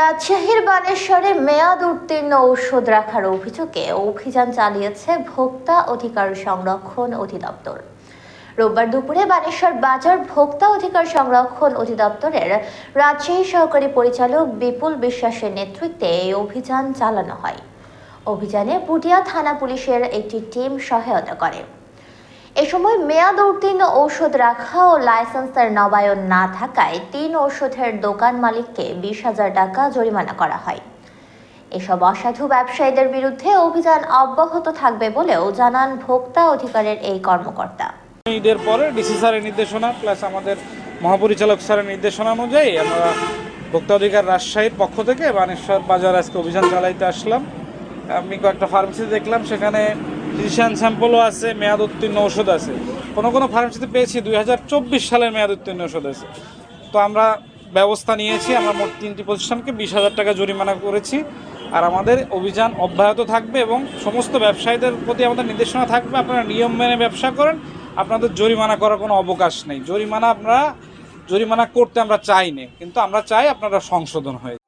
রাজশাহীর বানেশ্বরে মেয়াদ উত্তীর্ণ ঔষধ রাখার অভিযোগে অভিযান চালিয়েছে ভোক্তা অধিকার সংরক্ষণ অধিদপ্তর। রোববার দুপুরে বানেশ্বর বাজার ভোক্তা অধিকার সংরক্ষণ অধিদপ্তরের রাজশাহী সহকারী পরিচালক বিপুল বিশ্বাসের নেতৃত্বে এই অভিযান চালানো হয়। অভিযানে পুটিয়া থানা পুলিশের একটি টিম সহায়তা করে। এ সময় মেয়াদ উত্তীর্ণ ঔষধ রাখা ও লাইসেন্সের নবায়ন না থাকায় তিন ঔষধের দোকান মালিককে বিশ হাজার টাকা জরিমানা করা হয়। এসব অসাধু ব্যবসায়ীদের বিরুদ্ধে অভিযান অব্যাহত থাকবে বলেও জানান ভোক্তা অধিকারের এই কর্মকর্তা। ঈদের পরে ডিসি স্যারের নির্দেশনা প্লাস আমাদের মহাপরিচালক স্যারের নির্দেশনা অনুযায়ী আমরা ভোক্তা অধিকার রাজশাহীর পক্ষ থেকে বানেশ্বর বাজার আজকে অভিযান চালাইতে আসলাম। আমি কয়েকটা ফার্মেসি দেখলাম, সেখানে ফিজিশিয়ান স্যাম্পলও আছে, মেয়াদ উত্তীর্ণ ওষুধ আছে। কোনো কোনো ফার্মেসিতে পেয়েছি দুই হাজার চব্বিশ সালের মেয়াদ উত্তীর্ণ ওষুধ আছে। তো আমরা ব্যবস্থা নিয়েছি, আমরা মোট তিনটি প্রতিষ্ঠানকে বিশ হাজার টাকা জরিমানা করেছি। আর আমাদের অভিযান অব্যাহত থাকবে এবং সমস্ত ব্যবসায়ীদের প্রতি আমাদের নির্দেশনা থাকবে, আপনারা নিয়ম মেনে ব্যবসা করেন, আপনাদের জরিমানা করার কোনো অবকাশ নেই। জরিমানা আমরা, জরিমানা করতে আমরা চাই না, কিন্তু আমরা চাই আপনারা সংশোধন হয়ে